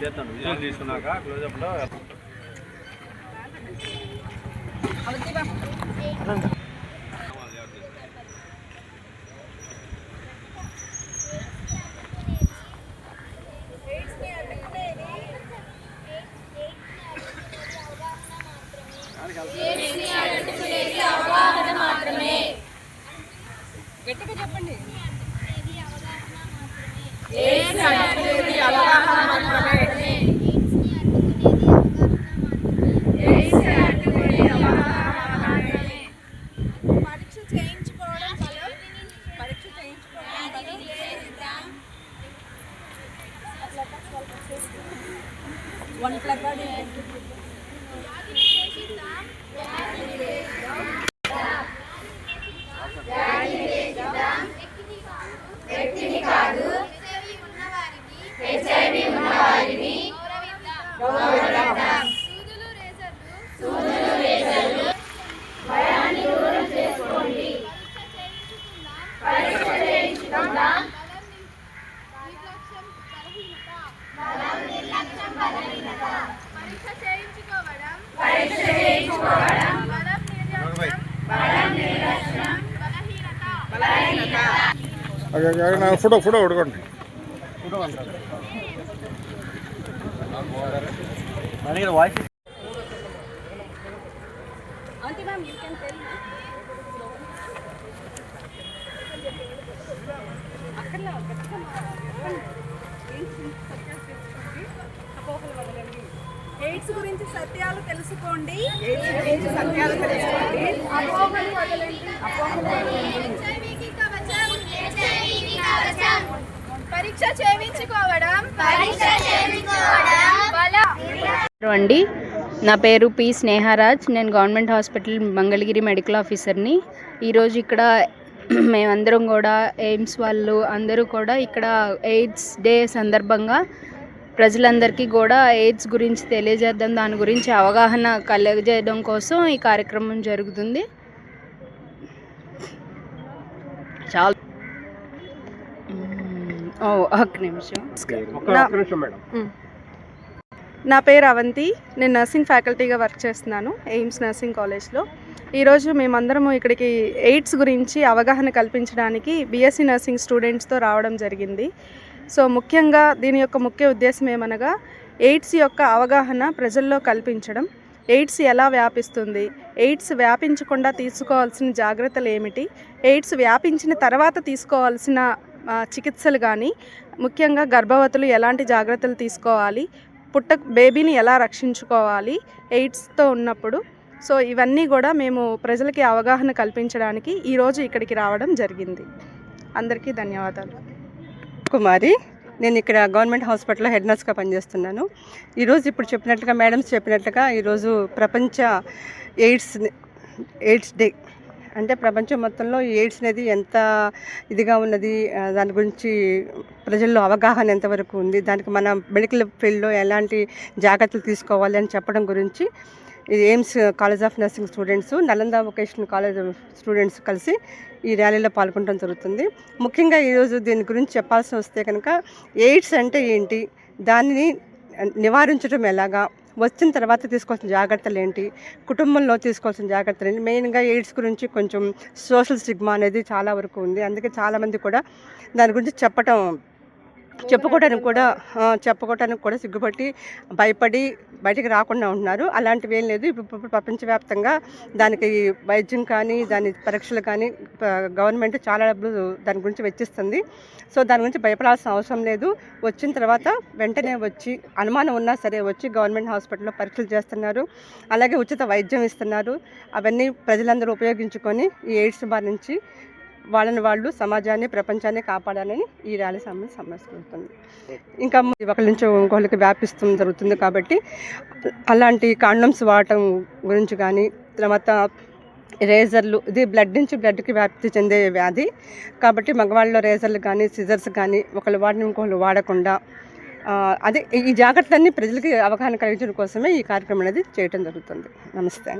చేస్తాను. విజయం తీసుకున్నాక క్లోజప్లో వన్ ప్లగ్ తెలుసుకోండి, అపోహలు వదలండి. ఎయిడ్స్ గురించి సత్యాలు తెలుసుకోండి. ఎయిడ్స్ గురించి సత్యాలు తెలుసుకోండి. అపోహలు వదలండి. అపోహలు వదలండి. పరీక్ష చేయించుకోవడం. పరీక్ష చేయించుకోవడం. బలం. హలో అండి. నా పేరు పి స్నేహరాజ్. నేను గవర్నమెంట్ హాస్పిటల్ మంగళగిరి మెడికల్ ఆఫీసర్ని. ఈరోజు ఇక్కడ మేమందరం కూడా ఎయిమ్స్ వాళ్ళు అందరూ కూడా ఇక్కడ ఎయిడ్స్ డే సందర్భంగా ప్రజలందరికీ కూడా ఎయిడ్స్ గురించి తెలియజేద్దాం దాని గురించి అవగాహన కలగజేయడం కోసం ఈ కార్యక్రమం జరుగుతుంది చాలా మ్మ్. ఓ ఒక్క నిమిషం. నా పేరు అవంతి. నేను నర్సింగ్ ఫ్యాకల్టీగా వర్క్ చేస్తున్నాను ఎయిమ్స్ నర్సింగ్ కాలేజ్లో ఈరోజు మేమందరము ఇక్కడికి ఎయిడ్స్ గురించి అవగాహన కల్పించడానికి బీఎస్సీ నర్సింగ్ స్టూడెంట్స్తో రావడం జరిగింది. సో ముఖ్యంగా దీని యొక్క ముఖ్య ఉద్దేశం ఏమనగా ఎయిడ్స్ యొక్క అవగాహన ప్రజల్లో కల్పించడం. ఎయిడ్స్ ఎలా వ్యాపిస్తుంది? ఎయిడ్స్ వ్యాపించకుండా తీసుకోవాల్సిన జాగ్రత్తలు ఏమిటి? ఎయిడ్స్ వ్యాపించిన తర్వాత తీసుకోవాల్సిన చికిత్సలు కానీ ముఖ్యంగా గర్భవతులు ఎలాంటి జాగ్రత్తలు తీసుకోవాలి పుట్ట బేబీని ఎలా రక్షించుకోవాలి ఎయిడ్స్తో ఉన్నప్పుడు. సో ఇవన్నీ కూడా మేము ప్రజలకి అవగాహన కల్పించడానికి ఈరోజు ఇక్కడికి రావడం జరిగింది. అందరికీ ధన్యవాదాలు. కుమారి నేను ఇక్కడ గవర్నమెంట్ హాస్పిటల్లో హెడ్ నర్స్గా పనిచేస్తున్నాను. ఈరోజు ఇప్పుడు చెప్పినట్లుగా మేడమ్స్ చెప్పినట్లుగా ఈరోజు ప్రపంచ ఎయిడ్స్ ఎయిడ్స్ డే అంటే ప్రపంచం మొత్తంలో ఈ ఎయిడ్స్ అనేది ఎంత ఇదిగా ఉన్నది దాని గురించి ప్రజల్లో అవగాహన ఎంతవరకు ఉంది దానికి మన మెడికల్ ఫీల్డ్లో ఎలాంటి జాగ్రత్తలు తీసుకోవాలి అని చెప్పడం గురించి ఇది AIIMS college of nursing students Nalanda vocational college students కలిసి ఈ ర్యాలీలో పాల్గొనడం జరుగుతుంది. ముఖ్యంగా ఈరోజు దీని గురించి చెప్పాల్సి వస్తే కనుక ఎయిడ్స్ అంటే ఏంటి? దానిని నివారించడం ఎలాగా? వచ్చిన తర్వాత తీసుకోవాల్సిన జాగ్రత్తలు ఏంటి? కుటుంబంలో తీసుకోవాల్సిన జాగ్రత్తలు ఏంటి? మెయిన్గా ఎయిడ్స్ గురించి కొంచెం సోషల్ స్టిగ్మా అనేది చాలా వరకు ఉంది. అందుకే చాలామంది కూడా దాని గురించి చెప్పటం చెప్పుకోవడానికి కూడా చెప్పుకోవడానికి కూడా సిగ్గుపట్టి భయపడి బయటికి రాకుండా ఉంటున్నారు. అలాంటివి ఏం లేదు. ఇప్పుడు ఇప్పుడు ప్రపంచవ్యాప్తంగా దానికి వైద్యం కానీ దాని పరీక్షలు కానీ గవర్నమెంట్ చాలా డబ్బులు దాని గురించి వెచ్చిస్తుంది. సో దాని గురించి భయపడాల్సిన అవసరం లేదు. వచ్చిన తర్వాత వెంటనే వచ్చి అనుమానం ఉన్నా సరే వచ్చి గవర్నమెంట్ హాస్పిటల్లో పరీక్షలు చేస్తున్నారు. అలాగే ఉచిత వైద్యం ఇస్తున్నారు. అవన్నీ ప్రజలందరూ ఉపయోగించుకొని ఈ ఎయిడ్స్ బారి నుంచి వాళ్ళని వాళ్ళు సమాజాన్ని ప్రపంచాన్ని కాపాడాలని ఈ ర్యాలీ సమయం సమస్యవుతుంది ఇంకా ఒకరి నుంచి ఇంకొకరికి వ్యాపిస్తుంది జరుగుతుంది కాబట్టి అలాంటి కాండమ్స్ వాడటం గురించి కానీ తర్వాత రేజర్లు ఇది బ్లడ్ నుంచి బ్లడ్కి వ్యాప్తి చెందే వ్యాధి. కాబట్టి మగవాళ్ళలో రేజర్లు కానీ సిజర్స్ కానీ ఒకళ్ళు వాడిని ఇంకొకళ్ళు వాడకుండా అదే ఈ జాగ్రత్తలన్నీ ప్రజలకి అవగాహన కలిగించడం కోసమే ఈ కార్యక్రమం అనేది చేయడం జరుగుతుంది. నమస్తే